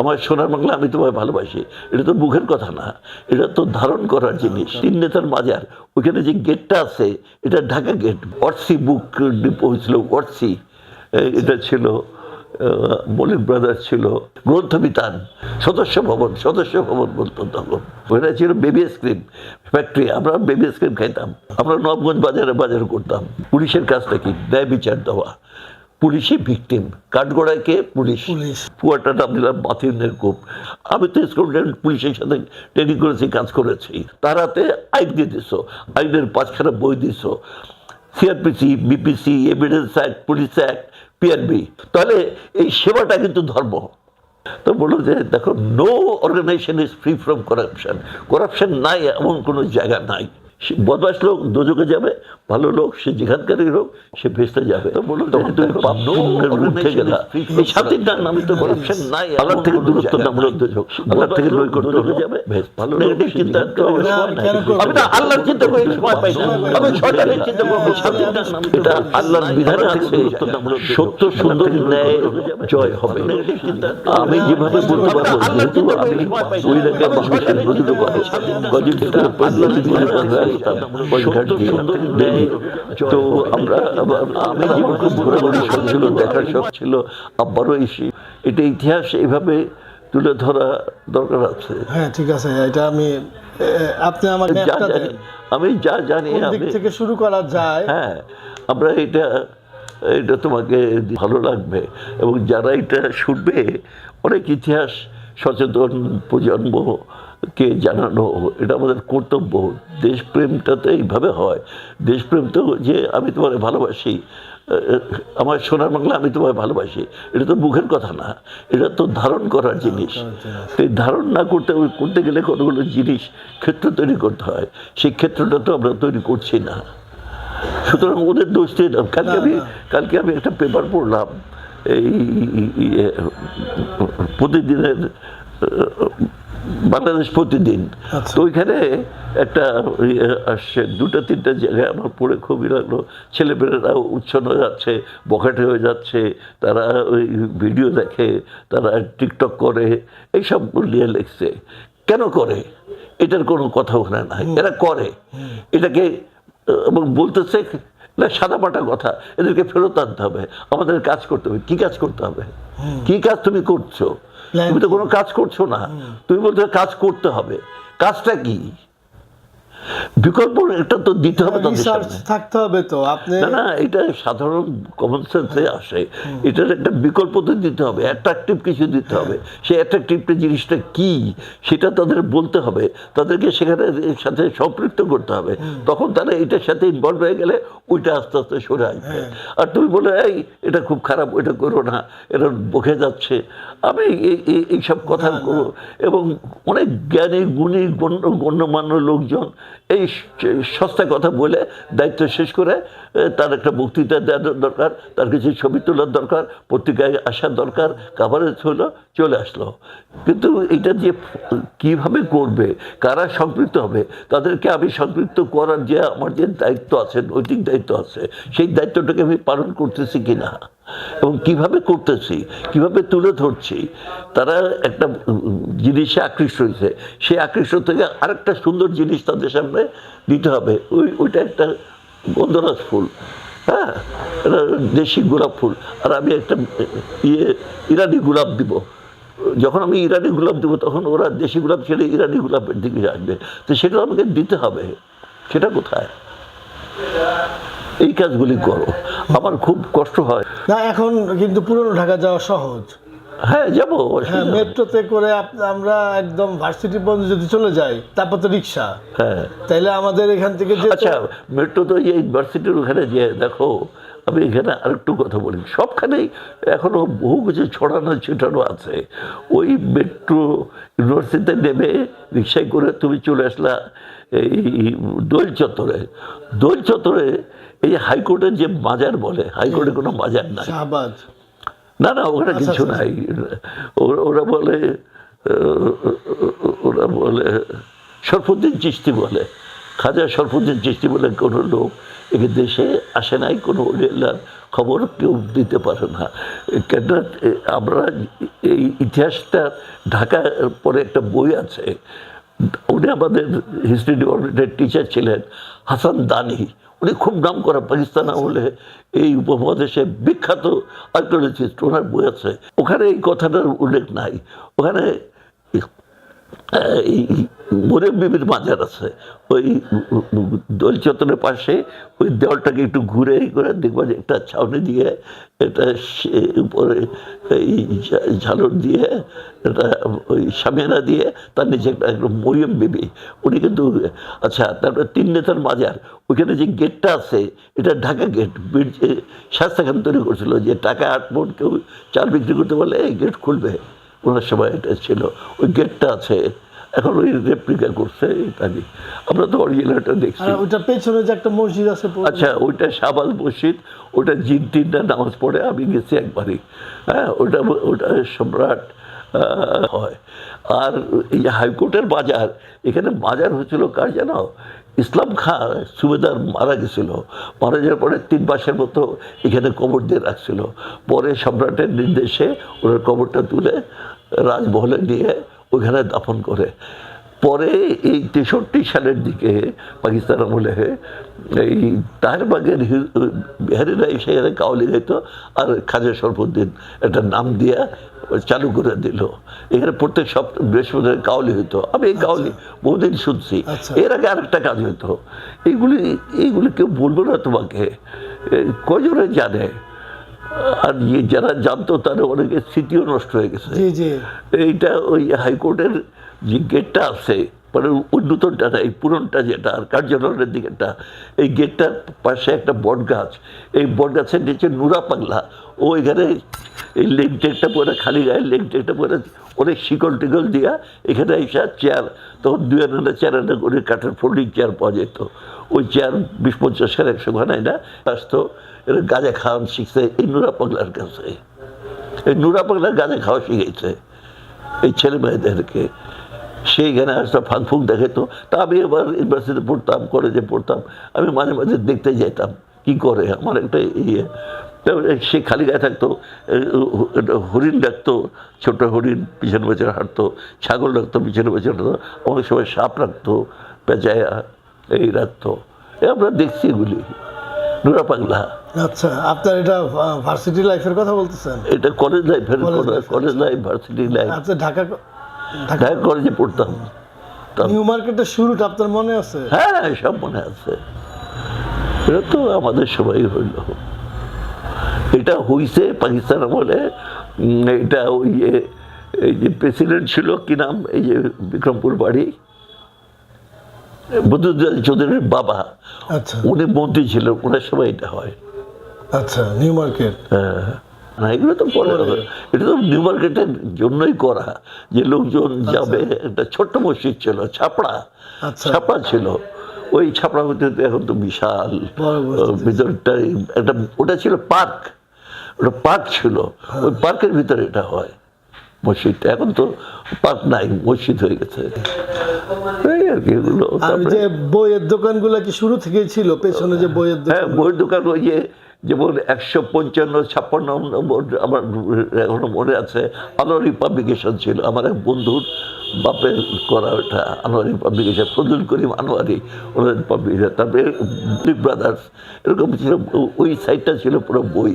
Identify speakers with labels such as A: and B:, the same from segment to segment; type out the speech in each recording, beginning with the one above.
A: আমার সোনার বাংলা আমি তোমায় ভালোবাসি। এটা তো মুখের কথা না। এটা তো ধারণ করার জিনিস। তিন নেতার মাজার। ওইখানে যে গেটটা আছে এটা Dhaka gate Warsi book depot হয়েছিল ওয়ার্সি এটা ছিল মলিক ব্রাদার্স ছিল। গ্রন্থবিতান সদস্য ভবন সদস্য ভবন বলতো তখন। ছিল বেবি আইসক্রিম ফ্যাক্টরি আমরা বেবি আইসক্রিম খাইতাম। আমরা নবগঞ্জ বাজারে বাজার করতাম। পুলিশের কাজটা কি ন্যায় বিচার দেওয়া। পুলিশই ভিকটিম কাঠগড়াইকে পুলিশ।
B: পুলিশ।
A: পুয়াটা নাম দিলাম মাথিনের কূপ আমি তো স্কুল পুলিশের সাথে ট্রেনিং করেছি কাজ করেছি। তারাতে আইন দিয়ে দিস আইনের পাঁচখানা বই this CRPC BPC evidence act police act PRB তাহলে এই সেবাটা কিন্তু ধর্ম। তো বলল যে দেখো no organization is free from corruption corruption নাই এমন কোনো জায়গা নাই। বদমাস লোক দোজকে যাবে ভালো লোক সে যেখানকারই হোক সে ভেসতে যাবে। তো বলল তখন তুমি পাপ উঠে গেলা। এই নাম নামে তো করাপশন নাই আল্লাহ থেকে দূরত্ব নাম হলো দোজক আল্লাহ থেকে নৈকট্য হলো যাবে। ভালো নেগেটিভ চিন্তা? আমি না আল্লাহর চিন্তা করে সময় পাই না আমি শয়তানের চিন্তা করব শান্তির নাম এটা আল্লাহর বিধানে আছে সত্য সুন্দর ন্যায় জয় হবে। আমি যেভাবে বলতে পারব যেহেতু আমি ওই এলাকার মানুষের করে গজিব তো আমরা আমি যেরকম ঘোরাঘুরি শখ ছিল দেখার শখ ছিল। আব্বারও এসে এটা ইতিহাস এইভাবে তুলে ধরা দরকার আছে।
B: হ্যাঁ ঠিক আছে। এটা আমি আপনি আমার
A: আমি যা জানি আমি
B: থেকে শুরু করা যায়?
A: হ্যাঁ আমরা এটা এটা তোমাকে ভালো লাগবে। এবং যারা এটা শুনবে অনেক ইতিহাস সচেতন প্রজন্মকে জানানো এটা আমাদের কর্তব্য। দেশপ্রেমটা তো এইভাবে হয়। দেশপ্রেম তো যে আমি তোমার ভালোবাসি আমার সোনার বাংলা আমি তোমায় ভালোবাসি এটা তো মুখের কথা না। এটা তো ধারণ করার জিনিস। তো এই ধারণ না করতে করতে গেলে কতগুলো জিনিস ক্ষেত্র তৈরি করতে হয়। সেই ক্ষেত্রটা তো আমরা তৈরি করছি না। সুতরাং ওদের দোষ দিয়ে কালকে আমি কালকে আমি একটা পেপার পড়লাম। এই প্রতিদিনের বাংলাদেশ প্রতিদিন।
B: আচ্ছা।
A: তো ওইখানে একটা আসছে দুটো তিনটা জায়গায় আমার পড়ে খুবই লাগল। ছেলেমেয়েরা উচ্ছন্ন হয়ে যাচ্ছে বখাটে হয়ে যাচ্ছে তারা ওই ভিডিও দেখে তারা টিকটক করে এইসব নিয়ে লিখছে। কেন করে? এটার কোনো কথা ওখানে নাই। এরা করে। এটাকে এবং বলতেছে না সাদাপাটা কথা। এদেরকে ফেরত আনতে হবে। আমাদের কাজ করতে হবে। কি কাজ করতে হবে? কি কাজ তুমি করছ? তুমি তো কোনো কাজ করছ না। তুমি বলছো কাজ করতে হবে। কাজটা কি? বিকল্প একটা তো দিতে হবে
B: থাকতে হবে তো আপনি
A: না না এটা সাধারণ কমন সেন্সে আসে। এটার একটা বিকল্প তো দিতে হবে অ্যাট্রাকটিভ কিছু দিতে হবে। সেই অ্যাট্রাকটিভ জিনিসটা কি সেটা তাদের বলতে হবে। তাদেরকে সেখানে সাথে সম্পৃক্ত করতে হবে। তখন তারা এটার সাথে ইনভলভ হয়ে গেলে ওইটা আস্তে আস্তে সরে আসবে। আর তুমি বলে এই এটা খুব খারাপ ওইটা করো না এটা বকে যাচ্ছে। আমি এই- এই- এইসব কথা এবং অনেক জ্ঞানী গুণী গণ্য গণ্যমান্য লোকজন এই সস্তা কথা বলে দায়িত্ব শেষ করে তার একটা বক্তৃতা দেওয়ার দরকার, তার কিছু ছবি তোলার দরকার, পত্রিকায় আসার দরকার কাভারেজ হলো, চলে আসলো। কিন্তু এটা যে কীভাবে করবে, কারা সম্পৃক্ত হবে, তাদেরকে আমি সম্পৃক্ত করার যে আমার যে দায়িত্ব আছে, নৈতিক দায়িত্ব আছে, সেই দায়িত্বটাকে আমি পালন করতেছি কিনা? এবং কীভাবে করতেছি, কীভাবে তুলে ধরছি, তারা একটা জিনিসে আকৃষ্ট হয়েছে। সেই আকৃষ্ট থেকে আরেকটা সুন্দর জিনিস তাদের সামনে দিতে হবে। ওই, ওইটা একটা গন্ধরাজ ফুল হ্যাঁ? দেশি গোলাপ ফুল। আর আমি একটা ইয়ে ইরানি গোলাপ দিব। যখন আমি ইরানি গোলাপ দেবো, তখন ওরা দেশি গোলাপ ছেড়ে ইরানি গোলাপের দিকে আসবে। তো সেটা আমাকে দিতে হবে। সেটা কোথায়? এই কাজগুলি করো। আমার খুব কষ্ট হয়।
B: না এখন কিন্তু পুরনো ঢাকা যাওয়া সহজ।
A: হ্যাঁ যাব
B: হ্যাঁ মেট্রোতে করে আমরা একদম ভার্সিটি পর্যন্ত যদি চলে যাই তারপর তো রিক্সা।
A: হ্যাঁ।
B: তাইলে আমাদের এখান থেকে যে
A: আচ্ছা মেট্রো তো এই ইউনিভার্সিটির ওখানে যে দেখো আমি এখানে আরেকটু কথা বলি। সবখানেই এখনও বহু কিছু ছড়ানো ছিটানো আছে। ওই মেট্রো ইউনিভার্সিটিতে নেমে রিক্সায় করে তুমি চলে আসলা এই দোল চত্বরে দোল চত্বরে এই হাইকোর্টের যে মাজার বলে হাইকোর্টে কোনো মাজার নাই। না না ওখানে
B: আচ্ছা,
A: কিছু
B: আচ্ছা।
A: নাই। ওরা- বলে ওরা বলে সরফুদ্দিন চিস্তি বলে। খাজা সরফুদ্দিন চিস্তি বলে কোনো লোক একে দেশে আসে নাই কোনো অলিয়াল্লার খবর কেউ দিতে পারে না। কেন আমরা এই ইতিহাসটা ঢাকার পরে একটা বই আছে। উনি আমাদের হিস্ট্রি ডিপার্টমেন্টের টিচার ছিলেন হাসান দানি। উনি খুব নাম করা পাকিস্তান আমলে এই উপমহাদেশে বিখ্যাত আর্কিওলজিস্ট, ওনার বই আছে। ওখানে এই কথাটার উল্লেখ নাই। ওখানে এই মরিয়ম বিবির মাজার আছে। ওই দোল চত্বরের পাশে ওই দেওয়ালটাকে একটু ঘুরে করে দেখবা যে একটা ছাউনি দিয়ে এটা উপরে এই ঝালর দিয়ে এটা ওই সামিয়ানা দিয়ে, তার নিচে একটা মরিয়ম বিবি। উনি কিন্তু আচ্ছা তারপরে তিন নেতার মাজার ওইখানে যে গেটটা আছে, এটা ঢাকা গেট শাস্তা খান তৈরি করছিল যে টাকা আট মন কেউ চাল বিক্রি করতে পারলে এই গেট খুলবে। ওনার সময় এটা ছিল। ওই গেটটা আছে। এখন ওই রেপ্লিকা করছে ইত্যাদি আমরা তো অরিজিনালটা দেখছি।
B: আর ওইটা পেছনে যে একটা মসজিদ আছে
A: আচ্ছা ওইটা শাহবাজ মসজিদ ওটা জিন তিনটা নামাজ পড়ে আমি গেছি একবারই। হ্যাঁ ওটা ওটা সম্রাট হয়। আর এই যে হাইকোর্টের বাজার এখানে বাজার হয়েছিল কার জানো? ইসলাম খান সুবেদার মারা গেছিল। মারা যাওয়ার পরে তিন মাসের মতো এখানে কবর দিয়ে রাখছিল। পরে সম্রাটের নির্দেশে ওনার কবরটা তুলে রাজমহলে নিয়ে ওইখানে দাফন করে। পরে এই তেষট্টি সালের দিকে পাকিস্তান আমলে এই তাহেরবাগের বিহারিরা এসে এখানে কাউলি গাইত আর খাজা শরফুদ্দিন একটা নাম দিয়া চালু করে দিল। এখানে প্রত্যেক সপ্তাহ বৃহস্পতিবার কাউলি হইতো। আমি এই কাউলি বহুদিন শুনছি।
B: আচ্ছা।
A: এর আগে আরেকটা কাজ হইতো। এইগুলি এইগুলি কেউ বলব না তোমাকে। এ, কয়জনে জানে? আর ইয়ে যারা জানতো তারা অনেকের স্মৃতিও নষ্ট হয়ে গেছে। এইটা ওই হাইকোর্টের যে গেটটা আছে মানে ওই নতুনটা না এই পুরনটা যেটা আর কার্যালয়ের দিকেটা এই গেটটার পাশে একটা বট গাছ এই বট গাছের নিচে নুরা পাগলা। ও এখানে এই লেগ টেকটা পরে খালি গায়ে লেগ টেকটা পরে অনেক শিকল টিকল দিয়া এখানে এসে চেয়ার তখন দুই আনা চেয়ার আনা করে কাঠের ফোল্ডিং চেয়ার পাওয়া যেত। ওই চেয়ার বিশ পঞ্চাশ একশো ঘনায় না আসতো। এরা গাঁজা খাওয়ান শিখছে, এই নুরা পাগলার কাছে। এই নুরা পাগলা গাঁজা খাওয়া শিখেছে এই ছেলে মেয়েদেরকে সেইখানে আসতে ফাঁক ফুক দেখাতো তা আমি এবার ইউনিভার্সিটিতে পড়তাম কলেজে পড়তাম। আমি মাঝে মাঝে দেখতে যেতাম কি করে? আমার একটা ইয়ে। সে খালি গায়ে থাকতো হরিণ ডাকতো, ছোট হরিণ পিছনে পেছনে হাঁটতো, ছাগল রাখতো পিছনে পেছনে হাঁটতো, অনেক সময় সাপ রাখতো, পেঁচায়া এই রাখতো। এ আমরা দেখছি এগুলি। নুরা পাগলা।
B: আচ্ছা আপনার এটা ভার্সিটি লাইফের কথা বলতেছেন?
A: এটা কলেজ লাইফের
B: life,
A: college life varsity life
B: আপনি ঢাকা ঢাকা
A: কলেজে পড়তাম।
B: নিউ মার্কেটের শুরুটা আপনার মনে আছে?
A: হ্যাঁ সব মনে আছে। এটা তো আমাদের সবাই হইল। এটা হইছে পাকিস্তান আমলে এটা ওই যে এই যে প্রেসিডেন্ট ছিল কি নাম? এই যে বিক্রমপুর বাড়ি। বুদ্ধুদ্দাল চৌধুরীর বাবা।
B: আচ্ছা।
A: উনি মন্ত্রী ছিলেন ওনার সময় এটা হয়।
B: আচ্ছা নিউ মার্কেট
A: হ্যাঁ না এগুলো তো পরে হবে। এটা তো নিউ মার্কেটের জন্যই করা। যে লোকজন যাবে একটা ছোট্ট মসজিদ ছিল ছাপড়া।
B: আচ্ছা।
A: ছাপড়া ছিল। ওই ছাপড়া হতে এখন তো বিশাল। ভিতরটা একটা ওটা ছিল পার্ক। ওটা পার্ক ছিল। ওই পার্কের ভিতরে এটা হয় মসজিদটা। এখন তো পার্ক নাই মসজিদ হয়ে গেছে। এগুলো।
B: আর যে বইয়ের দোকানগুলো কি শুরু থেকেই ছিল? পেছনে যে বইয়ের দোকান।
A: হ্যাঁ বইয়ের দোকান ওই যে যেমন একশো পঞ্চান্ন, ছাপ্পান্ন নম্বর আমার এখনও মনে আছে আনোয়ারি পাবলিকেশন ছিল। আমার এক বন্ধুর বাপের করা ওটা আনোয়ারি পাবলিকেশন ফজল করিম আনোয়ারি, ওনার পাবলিকেশন তারপরে বিগ ব্রাদার্স এরকম ছিল, ওই সাইডটা ছিল পুরো বই।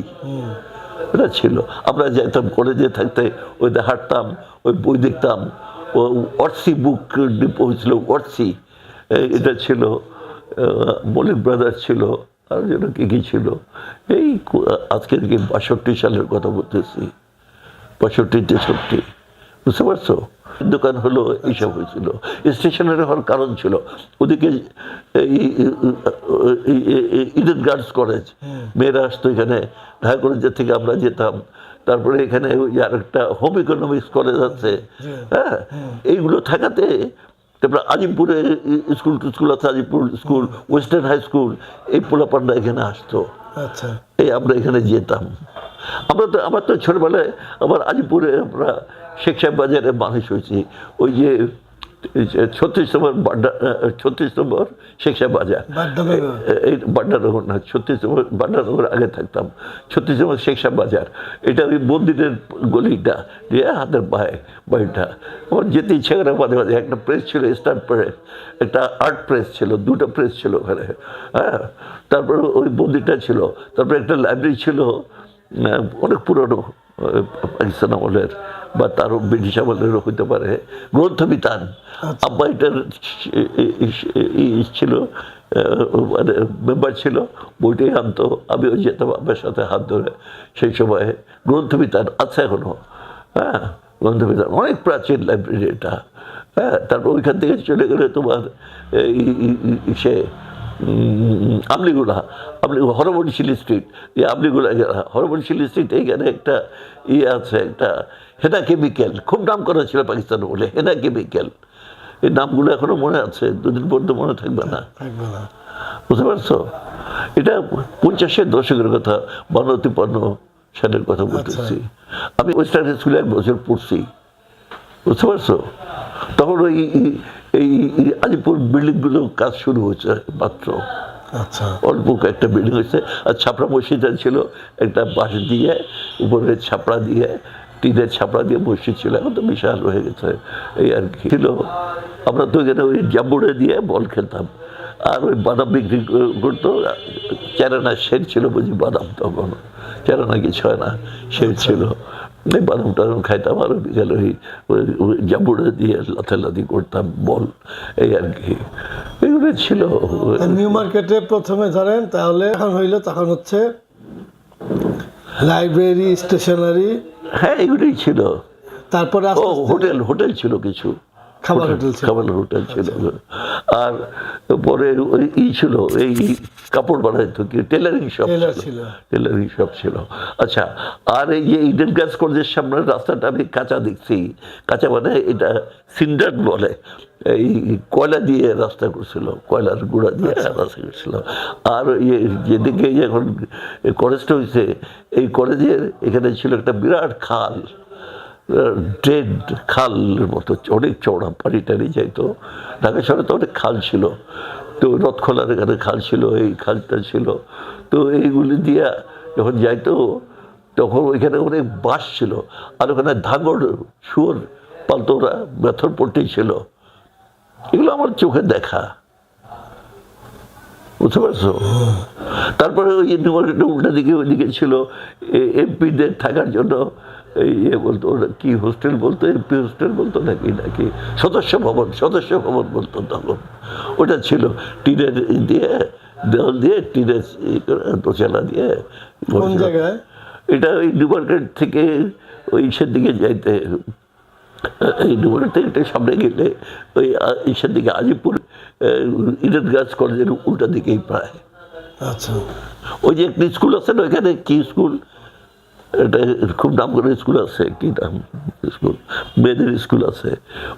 A: এটা ছিল। আমরা যেতাম কলেজে থাকতে, ওই হাঁটতাম, ওই বই দেখতাম। ও অর্সি বুক ডিপো ছিল অর্সি এটা ছিল মলিক ব্রাদার্স ছিল। আর যেন কি কি ছিল? এই কু- আজকে থেকে বাষট্টি সালের কথা বলতেছি। বাষট্টি তেষট্টি। বুঝতে পারছ? দোকান হলো এইসব হয়েছিল। স্টেশনারি হওয়ার কারণ ছিল। ওদিকে ইডেন গার্লস কলেজ। মেয়েরা আসতো এখানে। ঢাকা কলেজের থেকে আমরা যেতাম। তারপরে এখানে ওই আর একটা হোম ইকোনমিক্স কলেজ আছে। হ্যাঁ। এইগুলো থাকাতে তারপরে আজিমপুরে স্কুল স্কুল আছে Azimpur school Western High School এই পোলাপান্ডা এখানে আসতো।
B: আচ্ছা।
A: এই আমরা এখানে যেতাম। আমরা তো আমার তো ছোটবেলায় আমার আজিমপুরে আমরা শেখ সাহেব বাজারে মানুষ হয়েছি। ওই যে ছত্রিশ নম্বর বাড্ডা ছত্রিশ নম্বর শেখা বাজার। এই বাড্ডানগর না ছত্রিশ নম্বর বাড্ডানগর আগে থাকতাম। ছত্রিশ নম্বর শেখা বাজার। এটা ওই মন্দিরের গলিটা দিয়ে হাতের পায়ে বাড়িটা। আমার যেতে ইচ্ছে করে মাঝে মাঝে একটা প্রেস ছিল স্টার্ট প্রেস একটা আর্ট প্রেস ছিল দুটো প্রেস ছিল ওখানে। হ্যাঁ তারপরে ওই মন্দিরটা ছিল। তারপরে একটা লাইব্রেরি ছিল অনেক পুরনো। পাকিস্তান আমলের বা তারও ব্রিটিশ আমলেরও হতে পারে। গ্রন্থ বিতান আব্বা এটার ছিল মানে মেম্বার ছিল বইটাই আনতো। আমিও যেতাম আব্বার সাথে হাত ধরে। সেই সময় গ্রন্থ বিতান আছে এখনও। হ্যাঁ গ্রন্থ বিতান অনেক প্রাচীন লাইব্রেরি এটা। হ্যাঁ তারপর ওইখান থেকে চলে গেলে তোমার সে আমলিগুলা আমলি হরবনশিল স্ট্রিট এই আমলিগুলা গেলা হরবনশিল স্ট্রিট এইখানে একটা ইয়ে আছে একটা হেনা কেমিক্যাল খুব নাম করা ছিল পাকিস্তান বলে হেনা কেমিক্যাল এই নামগুলো এখনও মনে আছে দুদিন পর তো মনে থাকবে না।
B: থাকবে না।
A: বুঝতে পারছ? এটা পঞ্চাশের দশকের কথা বান্ন তিপ্পান্ন সালের কথা বলতেছি। আমি ওয়েস্টার্ন স্কুলে এক বছর পড়ছি। বুঝতে পারছ? তখন ওই এই- আলিপুর বিল্ডিংগুলো কাজ শুরু হয়েছে মাত্র।
B: আচ্ছা।
A: অল্প একটা বিল্ডিং হয়েছে। আর ছাপড়া মসজিদটা ছিল একটা বাঁশ দিয়ে উপরে ছাপড়া দিয়ে টিনের ছাপড়া দিয়ে মসজিদ ছিল এখন তো বিশাল হয়ে গেছে। এই আর কি ছিল। আমরা তো এখানে ওই জাম্বুড়ে দিয়ে বল খেলতাম। আর ওই বাদাম বিক্রি কর- করতো। চেরানা শেড ছিল বুঝি বাদাম তখন। চেরানা কিছু হয় না শেড ছিল। এই বাদাম টাদাম খাইতাম আর ওই বিকালে ওই ওই দিয়ে লাথালাথি করতাম বল এই আর কি এগুলো ছিল
B: নিউ মার্কেটে প্রথমে ধরেন তাহলে এখন হইল তখন হচ্ছে লাইব্রেরি স্টেশনারি।
A: হ্যাঁ এগুলোই ছিল।
B: তারপরে
A: ও হোটেল হোটেল ছিল কিছু।
B: খাবার হোটেল ছিল।
A: খাবার হোটেল ছিল। আর পরে ওই ই ছিল এই কাপড় বানাইতো কি টেলারিং শপ ছিল। টেলারিং শপ ছিল। আচ্ছা আর এই যে ইডেন গার্লস কলেজের সামনে রাস্তাটা আমি কাঁচা দেখছি। কাঁচা মানে এটা সিন্ডার বলে। এই কয়লা দিয়ে রাস্তা করছিল কয়লার গুঁড়া দিয়ে রাস্তা করছিল। আর যেদিকে এখন কলেজটা হয়েছে এই কলেজের এখানে ছিল একটা বিরাট খাল। ড্রেড খালের মতো, অনেক চওড়া পানি টানি যাইতো। ঢাকা শহরে তো অনেক খাল ছিল। তো রথখোলার এখানে খাল ছিল, এই খালটা ছিল। তো এইগুলি দিয়া যখন যাইতো, তখন ওইখানে অনেক বাঁশ ছিল। আর ওখানে ধাগর শুয়োর পালতো ওরা মেথর পট্টি ছিল। এগুলো আমার চোখে দেখা। বুঝতে পারছ? তারপরে ওই ইউনিভার্সিটি উল্টা দিকে ওইদিকে ছিল। এমপিদের থাকার জন্য ইয়ে বলতো কি হোস্টেল বলতো এমপি হোস্টেল বলতো নাকি নাকি সদস্য ভবন সদস্য ভবন বলতো তখন। ওটা ছিল টিনের দিয়ে দেওয়াল দিয়ে টিনের দোচালা দিয়ে
B: কোন জায়গায়?
A: এটা ওই নিউ মার্কেট থেকে ওই ইসের দিকে যাইতে। এই নিউ মার্কেট থেকে একটু সামনে গেলে ওই ইসের দিকে আজিপুর ইডেন গার্লস কলেজের উল্টা দিকেই প্রায়।
B: আচ্ছা।
A: ওই যে একটা স্কুল আছে না ওইখানে কি স্কুল? এটা খুব নাম করে স্কুল আছে কি নাম? স্কুল? মেয়েদের স্কুল আছে।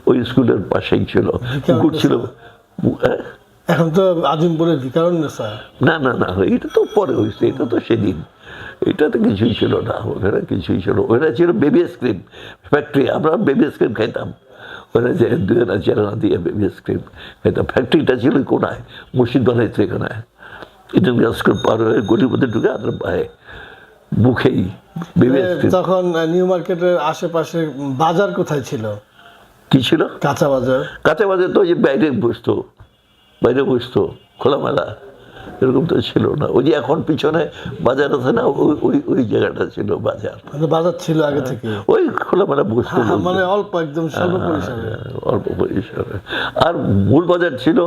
A: ওই স্কুলের পাশেই ছিল। পুকুর ছিল। হ্যাঁ?
B: এখন তো আজিমপুরের স্যার?
A: না না না এটা তো পরে হয়েছে এটা তো সেদিন। এটা তো কিছুই ছিল না ওখানে কিছুই ছিল ওখানে ছিল বেবি আইসক্রিম ফ্যাক্টরি আমরা বেবি আইসক্রিম খাইতাম। ওখানে যে দুই চার আনা দিয়ে বেবি আইসক্রিম খাইতাম। ফ্যাক্টরিটা ছিল কোনায়? মসজিদ বানাইছে এখানে। ইডেন গার্লস পার হয়ে গলির মধ্যে ঢুকে আর পায়ে মুখেই আইসক্রিম
B: তখন নিউ মার্কেটের আশেপাশে বাজার কোথায় ছিল?
A: কি ছিল?
B: কাঁচা বাজার।
A: কাঁচা বাজার তো ওই যে বাইরে বসতো। বাইরে বসতো খোলামেলা। এরকম তো ছিল না। ওই যে এখন পিছনে বাজার আছে না ওই ওই ওই জায়গাটা ছিল বাজার।
B: মানে বাজার ছিল আগে থেকে?
A: ওই খোলামেলা বসতো
B: হ্যাঁ, মানে অল্প একদম স্বল্প পরিসরে।
A: অল্প পরিসরে। আর মূল বাজার ছিল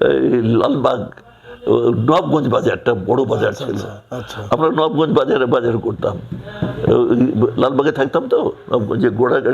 A: এই লালবাগ। নবগঞ্জ বাজারটা বড় বাজার ছিল।
B: আচ্ছা
A: আমরা নবগঞ্জ বাজারে বাজার করতাম। লালবাগে থাকতাম তো নবগঞ্জে ঘোড়া গাড়ি